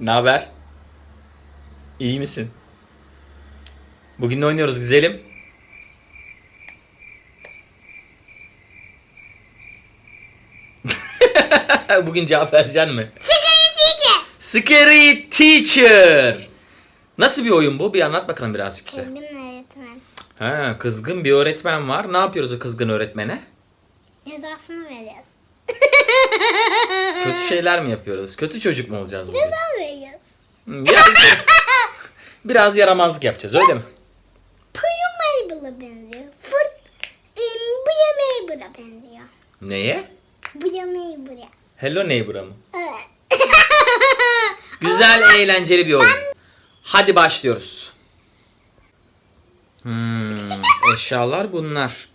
Ne haber? İyi misin? Bugün ne oynuyoruz güzelim? Bugün cevap vereceksin mi? Scary Teacher. Nasıl bir oyun bu? Bir anlat bakalım birazcık bize. Kızgın öğretmen. Ha, kızgın bir öğretmen var. Ne yapıyoruz o kızgın öğretmene? Cezasını veriyoruz. Kötü şeyler mi yapıyoruz? Kötü çocuk mu olacağız bugün? Ceza Biraz, biraz yaramazlık yapacağız öyle mi? Puyu Mabel'a benziyor. Fırt, e, Buya Mabel'a benziyor. Neye? Buya Mabel'a. Hello Neighbor'a mı? Evet. Güzel, eğlenceli bir oyun. Hadi başlıyoruz. Hmm, eşyalar bunlar.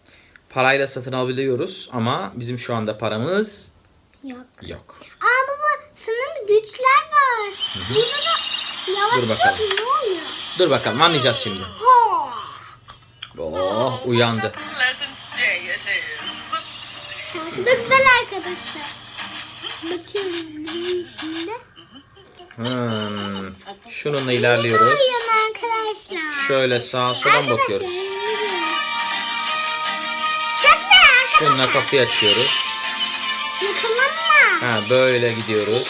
Parayla satın alabiliyoruz ama bizim şu anda paramız Yok. yok. Aa güçler var. Burada da yavaş Dur bakalım. ne oluyor? Dur bakalım anlayacağız şimdi. Oh uyandı. Şarkı da güzel arkadaşlar. Bakıyorum neyin içinde. Hmm, şununla ilerliyoruz. Arkadaşlar. Şöyle sağa sola bakıyoruz? Çok güzel. Şununla kapıyı açıyoruz. Yakalanma. Ha böyle gidiyoruz.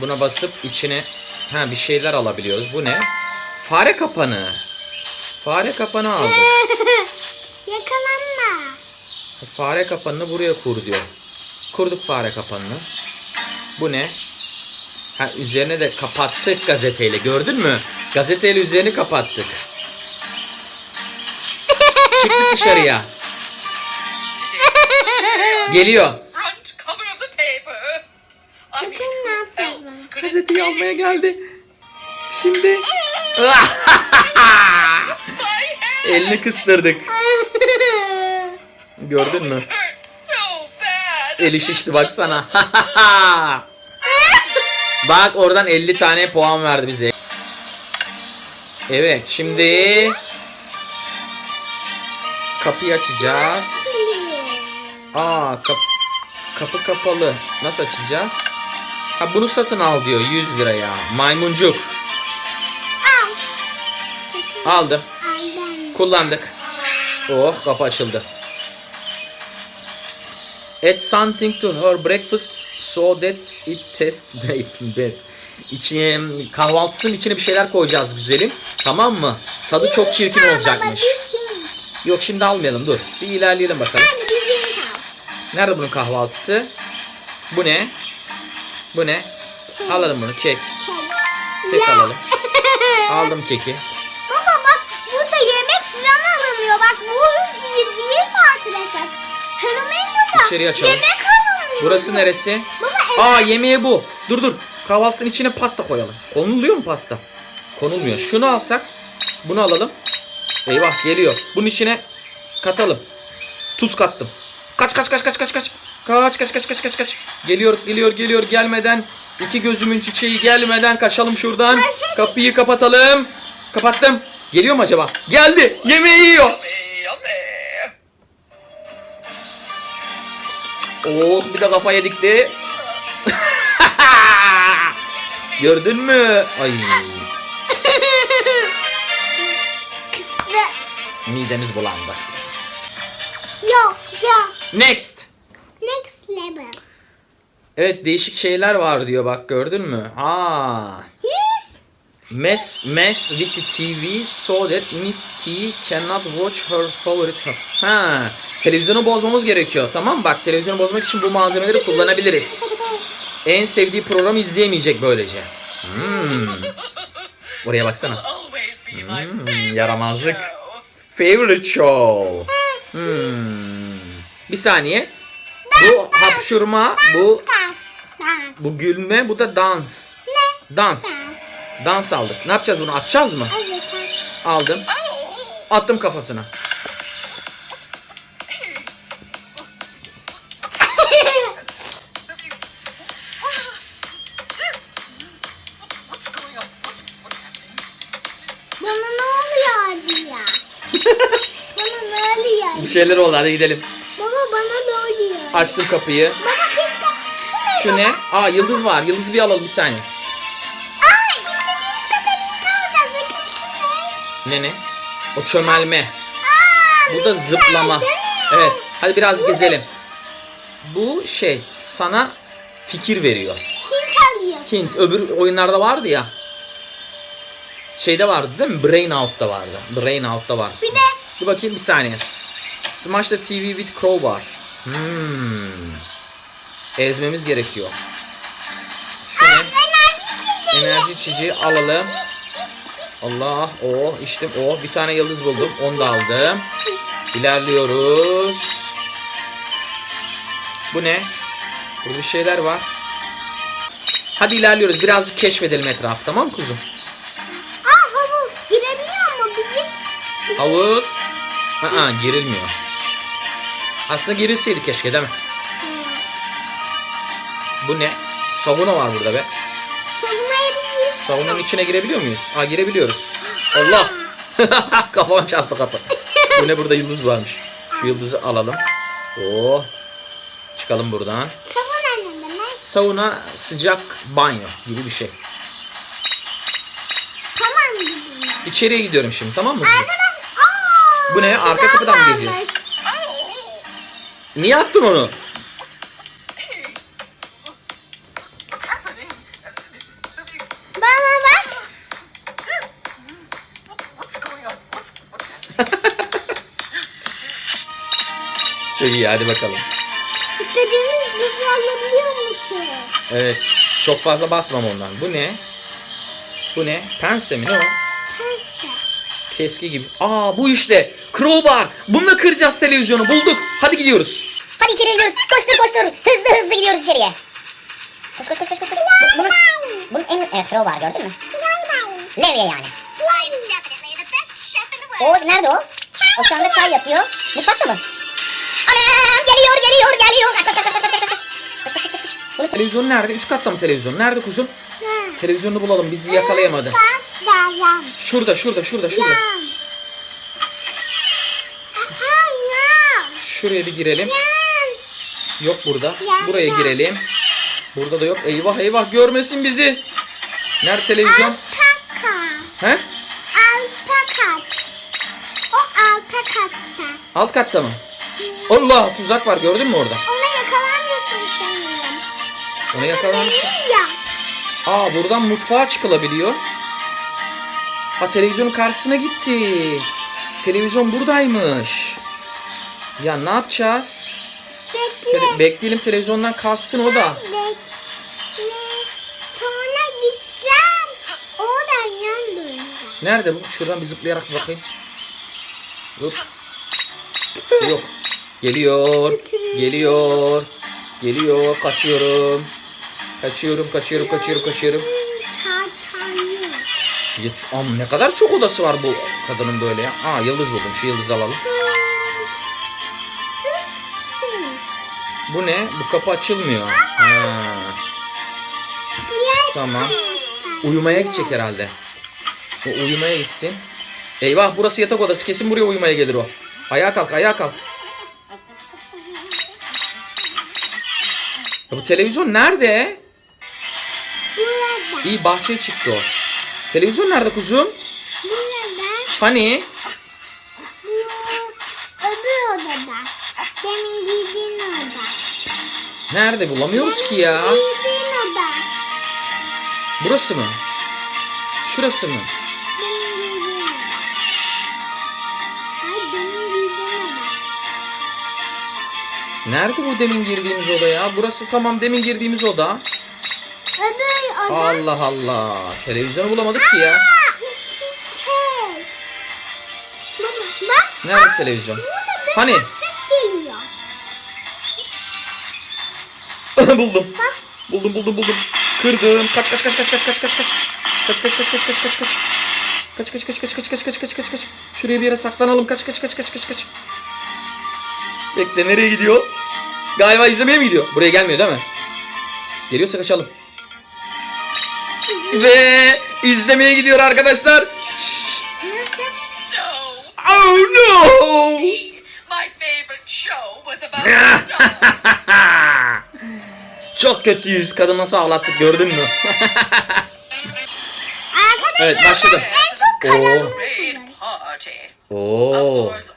Buna basıp içine ha bir şeyler alabiliyoruz. Bu ne? Fare kapanı. Fare kapanı aldık. Yakalanma. Fare kapanını buraya kur diyor. Kurduk fare kapanını. Bu ne? Ha üzerine de kapattık gazeteyle. Gördün mü? Gazeteyle üzerini kapattık. Çıktık dışarıya. Geliyor. Be? almaya geldi. Şimdi elini kıstırdık. Gördün mü? Eli şişti baksana. Bak oradan 50 tane puan verdi bize. Evet şimdi kapıyı açacağız. Aa kap kapı kapalı. Nasıl açacağız? Ha bunu satın al diyor 100 liraya. Maymuncuk. Al. Aldım. Kullandık. Oh kapı açıldı. Add something to her breakfast so that it tastes bad. İçine, kahvaltısının içine bir şeyler koyacağız güzelim. Tamam mı? Tadı çok çirkin olacakmış. Yok şimdi almayalım dur. Bir ilerleyelim bakalım. Nerede bunun kahvaltısı? Bu ne? Bu ne? Alalım bunu kek. Kek Ya. alalım. Aldım keki. Baba bak burada yemek falan alınıyor. Bak bu değil mi arkadaşlar? Fenomen burada. İçeriye açalım. Yemek alınıyor. Burası neresi? Baba Aa yemeği bu. Dur dur. Kahvaltısının içine pasta koyalım. Konuluyor mu pasta? Konulmuyor. Şunu alsak. Bunu alalım. Eyvah geliyor. Bunun içine katalım. Tuz kattım. Kaç kaç kaç kaç kaç kaç. Kaç kaç kaç kaç kaç kaç. Geliyor geliyor geliyor gelmeden. iki gözümün çiçeği gelmeden kaçalım şuradan. Kapıyı kapatalım. Kapattım. Geliyor mu acaba? Geldi. Yemeği yiyor. Oh bir de kafaya dikti. Gördün mü? Ay midemiz bulandı. Yok yok. Next. Next level. Evet değişik şeyler var diyor bak gördün mü? Aa. Mess mess with the TV so that Miss T cannot watch her favorite. Ha. Televizyonu bozmamız gerekiyor. Tamam? Bak televizyonu bozmak için bu malzemeleri kullanabiliriz. En sevdiği programı izleyemeyecek böylece. Hmm. Oraya baksana. Hmm, yaramazlık. Favorite show. Hmm. Bir saniye. Bu hapşurma, bu bu gülme, bu da dans. Ne? Dans. Dans. Aldık. Ne yapacağız bunu? Atacağız mı? Evet. Aldım. Attım kafasına. Bana ne oluyor ya? bana ne oluyor? Bir şeyler oldu. Hadi gidelim. Açtım kapıyı. Baba keşke şu, Şu ne? Aa yıldız var. Yıldız bir alalım bir saniye. Ay istediğimiz kadar ip alacağız. Ne? Ne? O çömelme. Aa, Bu da güzel, zıplama. değil mi? Evet. Hadi biraz gezelim. Bu şey sana fikir veriyor. Kim kalıyor? Hint öbür oyunlarda vardı ya. Şeyde vardı değil mi? Brain Out'ta vardı. Brain Out'ta var. Bir de Bir bakayım bir saniye. Smash the TV with Crowbar. Hmm. Ezmemiz gerekiyor. Şu ne? enerji içeceği alalım. Allah o içtim o bir tane yıldız buldum onu da aldım. İlerliyoruz. Bu ne? Burada bir şeyler var. Hadi ilerliyoruz birazcık keşfedelim etrafı tamam mı kuzum? Aa havuz. Girebiliyor mu bizim? Havuz. Aa girilmiyor. Aslında girilseydi keşke değil mi? Bu ne? Sauna var burada be. Saunanın içine girebiliyor muyuz? Aa girebiliyoruz. Allah! Kafama çarptı kapı. Bu ne burada yıldız varmış. Şu yıldızı alalım. Oo. Çıkalım buradan. Sauna sıcak banyo gibi bir şey. Tamam. İçeriye gidiyorum şimdi tamam mı? Arkadaş. Bu ne? Arka kapıdan mı gireceğiz? Niye attın onu? Bana bak. Çok iyi hadi bakalım. İstediğiniz gibi alabiliyor musun? Evet. Çok fazla basmam ondan. Bu ne? Bu ne? Pense mi ne o? Pense. Keski gibi. Aa bu işte. Crowbar. Bununla kıracağız televizyonu. Bulduk. Hadi gidiyoruz. Hadi içeri gidiyoruz. Koştur koştur. Hızlı hızlı gidiyoruz içeriye. Koş koş koş koş. koş. Bu- Bunun, bunun en... Evet crowbar gördün mü? Levye yani. O nerede o? O şu anda çay yapıyor. Mutfakta mı? Anam geliyor geliyor geliyor. Kaç kaç kaç kaç kaç kaç. Televizyon nerede? Üst katta mı televizyon? Nerede kuzum? Televizyonu bulalım. Bizi yakalayamadı. Şurada, şurada, şurada, şurada. Şuraya bir girelim. Yan. Yok burada. Ya, Buraya ya. girelim. Burada da yok. Eyvah eyvah görmesin bizi. Nerede televizyon? Alta kat. He? Alta kat. O alta katta. Alt katta mı? Allah tuzak var gördün mü orada? Ona yakalanmıyorsun sanırım. Ona yakalanmış. Değil ya. Aa buradan mutfağa çıkılabiliyor. Ha televizyonun karşısına gitti. Televizyon buradaymış. Ya ne yapacağız? Tele- bekleyelim televizyondan kalksın o da. Sonra gideceğim. Oradan yan döneceğim. Nerede bu? Şuradan bir zıplayarak bakayım. Hop. Yok. Geliyor. Geliyor. Geliyor. Kaçıyorum. Kaçıyorum, kaçıyorum, kaçıyorum, kaçıyorum. Çarçanlı. Ya, ç- am ne kadar çok odası var bu kadının böyle ya. Aa yıldız buldum. Şu yıldızı alalım. Bu ne? Bu kapı açılmıyor. Ha. Tamam. Uyumaya gidecek herhalde. O uyumaya gitsin. Eyvah burası yatak odası. Kesin buraya uyumaya gelir o. Ayağa kalk, ayağa kalk. Ya bu televizyon nerede? Burada. İyi bahçeye çıktı o. Televizyon nerede kuzum? Burada. Hani? Bu öbür odada. Demin giydiğin oda. Nerede bulamıyoruz ki ya. Oda. Burası mı? Şurası mı? Oda. Hayır oda. Nerede bu demin girdiğimiz oda ya? Burası tamam demin girdiğimiz oda. Öbür oda. Allah Allah. Televizyonu bulamadık ki ya. Çiçek. Baba bak. Nerede televizyon? Burada bir Hani? Buldum. Buldum buldum buldum. Kırdım. Kaç kaç kaç kaç kaç kaç kaç kaç. Kaç kaç kaç kaç kaç kaç kaç. Kaç kaç kaç kaç kaç kaç kaç kaç kaç kaç. Şuraya bir yere saklanalım. Kaç kaç kaç kaç kaç kaç. Bekle nereye gidiyor? Galiba izlemeye mi gidiyor? Buraya gelmiyor değil mi? Geliyorsa kaçalım. Ve izlemeye gidiyor arkadaşlar. Oh no! My favorite show was about. Çok kötüyüz. Kadın nasıl ağlattık gördün mü? Arkadaşlar Evet, başladı. ben en çok. Of Oo. course,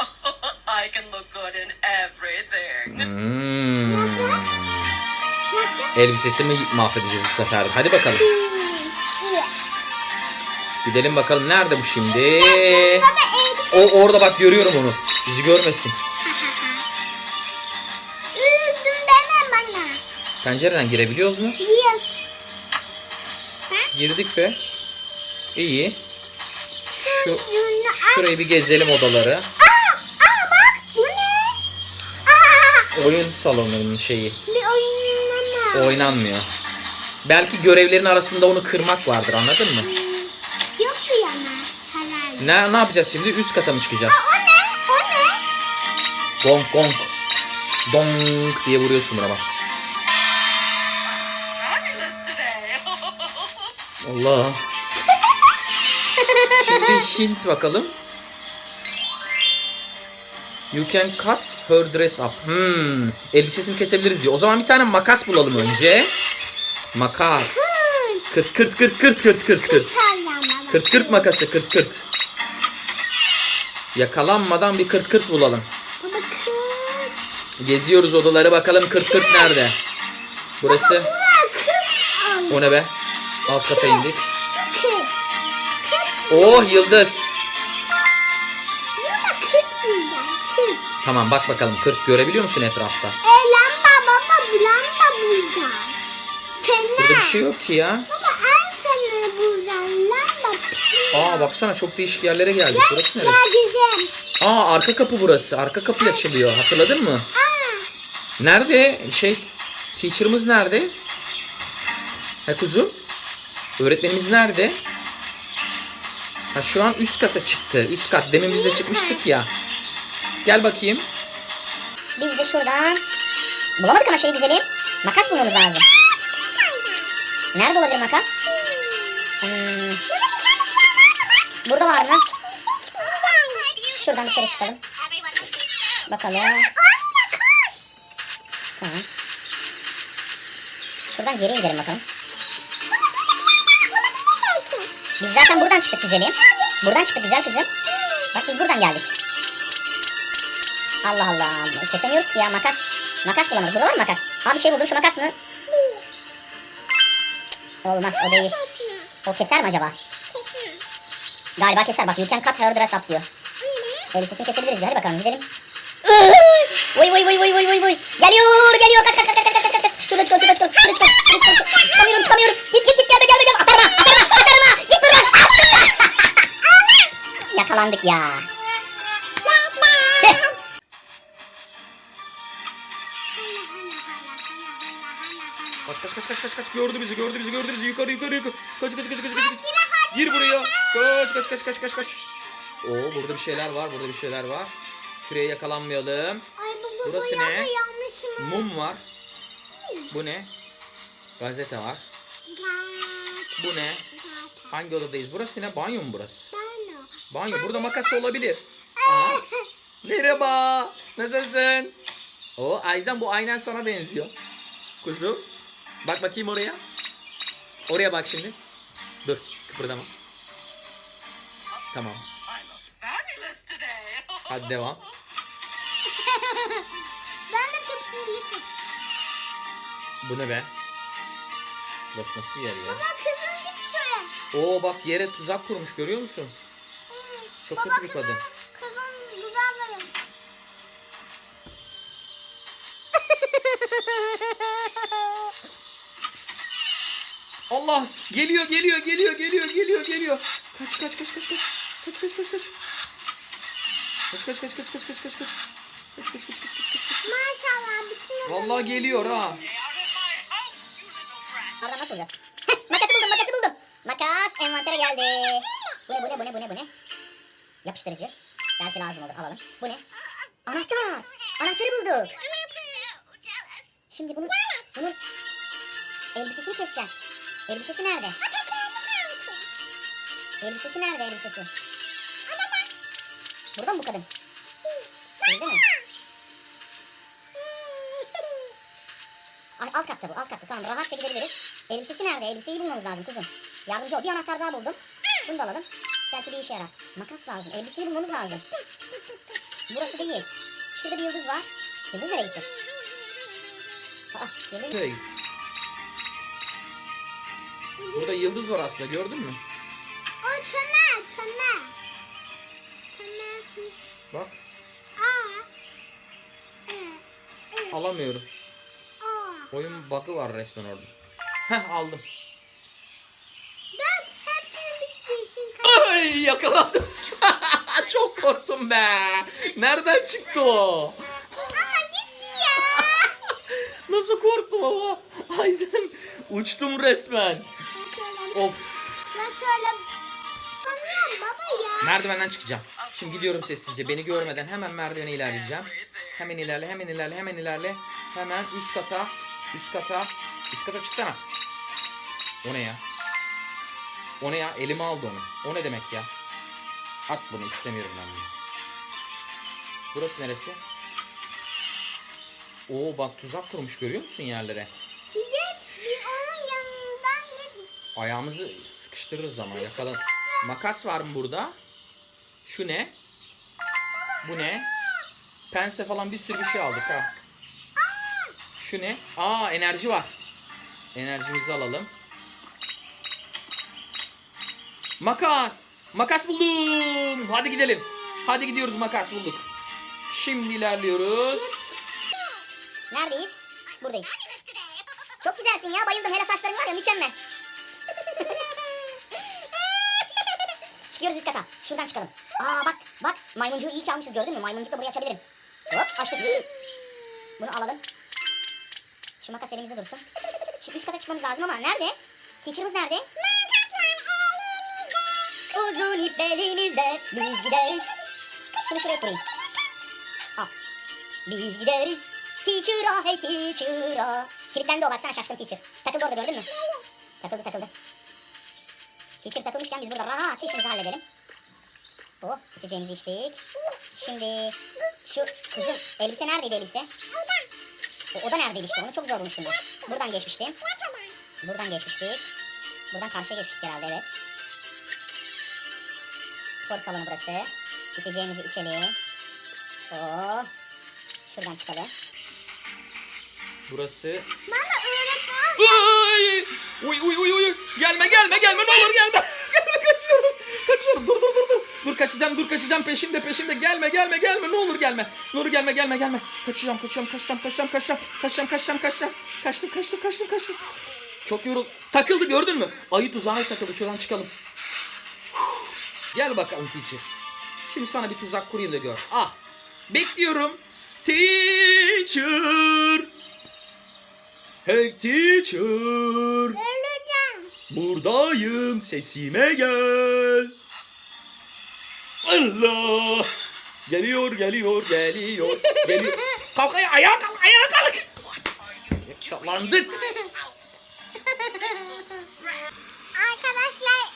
I can look good in everything. Hmm. Makas. Elbisesini mahvedeceğiz bu sefer. Hadi bakalım. Gidelim bakalım nerede bu şimdi? O orada bak görüyorum onu. Bizi görmesin. Pencereden girebiliyoruz mu? Yes. Girdik be. İyi. Şu şurayı bir gezelim odaları. Aa, aa bak bu ne? Aa, Oyun salonunun şeyi. bir oyunlama. Oynanmıyor. Belki görevlerin arasında onu kırmak vardır anladın mı? Yok ki yana. Herhalde. Ne, ne yapacağız şimdi? Üst kata mı çıkacağız? O ne? O ne? Gong gong. Dong diye vuruyorsun buna bak. Allah. Şimdi hint bakalım. You can cut her dress up. Hmm. Elbisesini kesebiliriz diyor. O zaman bir tane makas bulalım önce. Makas. Kırt kırt kırt kırt kırt kırt kırt. Kırt kırt makası kırt kırt. Yakalanmadan bir kırt kırt bulalım. Geziyoruz odaları bakalım kırt kırt nerede? Burası. O ne be? Alt kata indik. Oh yıldız. Tamam bak bakalım kırt görebiliyor musun etrafta? E lamba baba lamba bulacağım. Fener. Burada bir şey yok ki ya. Baba en feneri bulacağım. Lamba. Aa baksana çok değişik yerlere geldik. Burası neresi? Aa arka kapı burası. Arka kapı açılıyor. Hatırladın mı? Nerede? Şey teacher'ımız nerede? Ha kuzu? Öğretmenimiz nerede? Ha şu an üst kata çıktı. Üst kat. Demin biz de çıkmıştık ya. Gel bakayım. Biz de şuradan... Bulamadık ama şeyi güzelim. Makas bulmamız lazım. Nerede olabilir makas? Hmm. Burada var mı? Şuradan dışarı çıkalım. Bakalım. Tamam. Şuradan geri gidelim bakalım. Biz zaten buradan çıktık güzelim. Buradan çıktık güzel kızım. Bak biz buradan geldik. Allah Allah. Kesemiyoruz ki ya makas. Makas bulamadık. Burada var mı makas? Abi şey buldum şu makas mı? Olmaz o değil. O keser mi acaba? Galiba keser. Bak you can cut her dress up diyor. Elbisesini kesebiliriz diyor. Hadi bakalım gidelim. Vay vay vay vay vay vay vay. Geliyor geliyor. Kaç kaç kaç kaç kaç kaç. kaç. Şuradan çıkalım şuradan çıkalım. Şuradan çıkalım. Şuradan çıkalım. Çıkamıyorum çıkamıyorum. Git git git gelme gelme gelme. Atarma atarma atarma. Git buradan. Yakalandık ya. Tüh. Kaç kaç kaç kaç kaç kaç. Gördü bizi gördü bizi gördü bizi. Yukarı yukarı yukarı. Kaç kaç kaç kaç kaç kaç. Gir buraya. Kaç kaç kaç kaç kaç kaç. Oo burada bir şeyler var burada bir şeyler var. Şuraya yakalanmayalım. Ay baba Burası bu ne? yanda yanlış mı? mum var. Bu ne? Gazete var. Bu ne? Hangi odadayız? Burası ne? Banyo mu burası. Banyo burada makas olabilir Aha. merhaba nasılsın o Ayzen bu aynen sana benziyor Kuzu. Bak bakayım oraya. Oraya bak şimdi. Dur kıpırdama. Tamam. Hadi devam. Ben de. Bu ne be? Burası nasıl bir yer ya? Baba kızın gibi şöyle. Oo bak yere tuzak kurmuş görüyor musun? Çok Baba kötü bir kadın. Kızın, dudağları. Allah geliyor geliyor geliyor geliyor geliyor geliyor. Kaç kaç kaç kaç kaç. Kaç kaç kaç kaç. Kaç kaç kaç kaç kaç kaç kaç kaç. Kaç kaç kaç kaç kaç kaç kaç. Maşallah bütün Vallahi geliyor ha. Oradan nasıl olacağız? makası buldum, makası buldum. Makas envantere geldi. Bu ne, bu ne, bu ne, bu ne, bu ne? Yapıştırıcı. Belki lazım olur, alalım. Bu ne? Anahtar. Anahtarı bulduk. Şimdi bunu, bunun elbisesini keseceğiz. Elbisesi nerede? Elbisesi nerede elbisesi? Burada mı bu kadın? Değil mi? Ay, alt katta bu, alt katta. Tamam, rahatça gidebiliriz. Elbisesi nerede? Elbiseyi bulmamız lazım kuzum. Yardımcı ol. Bir anahtar daha buldum. Bunu da alalım. Belki bir işe yarar. Makas lazım. Elbiseyi bulmamız lazım. Burası değil. Şurada bir yıldız var. Yıldız nereye gitti? Aa, yıldız Nereye gitti? Burada yıldız var aslında gördün mü? O çömer. Çömer tuş. Bak Aa. Evet. Evet. alamıyorum. Aa. Oyun bug'ı var resmen orada. Heh aldım. Yakaladım. Çok korktum be. Nereden çıktı o? Ama gitti ya. Nasıl korktum ama. Ay sen uçtum resmen. Of. Ben şöyle. Anlam baba ya. Merdivenden çıkacağım. Şimdi gidiyorum sessizce. Beni görmeden hemen merdivene ilerleyeceğim. Hemen ilerle, hemen ilerle, hemen ilerle. Hemen üst kata, üst kata. Üst kata çıksana. O ne ya? O ne ya? Elime aldı onu. O ne demek ya? At bunu istemiyorum ben bunu. Burası neresi? Oo bak tuzak kurmuş görüyor musun yerlere? Geç. Bir onun yanından gidin. Ayağımızı sıkıştırırız ama yakalan. Makas var mı burada? Şu ne? Bu ne? Pense falan bir sürü bir şey aldık ha. Şu ne? Aa enerji var. Enerjimizi alalım. Makas. Makas buldum. Hadi gidelim. Hadi gidiyoruz makas bulduk. Şimdi ilerliyoruz. Neredeyiz? Buradayız. Çok güzelsin ya bayıldım. Hele saçların var ya mükemmel. Çıkıyoruz üst kata. Şuradan çıkalım. Aa bak bak maymuncuğu iyi ki almışız gördün mü? Maymuncukla burayı açabilirim. Hop açtık. Bunu alalım. Şu makas elimizde dursun. Şimdi üst kata çıkmamız lazım ama nerede? Teacher'ımız nerede? Uzun ip elimizde biz gideriz. Şunu şuraya koyayım. Al. Biz gideriz. Teacher'a hey teacher'a. Kilitlendi o baksana şaşkın teacher. Takıldı orada gördün mü? Takıldı takıldı. Teacher takılmışken biz burada rahat işimizi halledelim. Oh içeceğimizi içtik. Şimdi şu kızın elbise neredeydi elbise? O oda neredeydi işte onu çok zor bulmuştum ben. Buradan geçmiştim. Buradan geçmiştik. Buradan karşıya geçmiştik herhalde evet. Spor salonu burası. İçeceğimizi içelim. Oh. Şuradan çıkalım. Burası Bana öğretmen. Uy uy uy uy. Gelme gelme gelme ne olur gelme. gelme kaçıyorum. Kaçıyorum. Dur dur dur dur. Dur kaçacağım dur kaçacağım peşimde peşimde gelme gelme gelme ne olur gelme. Ne olur gelme gelme gelme. Kaçacağım kaçacağım kaçacağım kaçacağım kaçacağım kaçacağım kaçacağım kaçacağım. Kaçtım kaçtım kaçtım kaçtım. Çok yorul. Takıldı gördün mü? Ayı tuzağına takıldı. Şuradan çıkalım. Gel bakalım teacher. Şimdi sana bir tuzak kurayım da gör. Ah. Bekliyorum. Teacher. Hey teacher. Buradayım sesime gel. Allah. Geliyor geliyor geliyor. geliyor. Kalk ayağa, ayağa kalk ayağa kalk. Çalandık. Arkadaşlar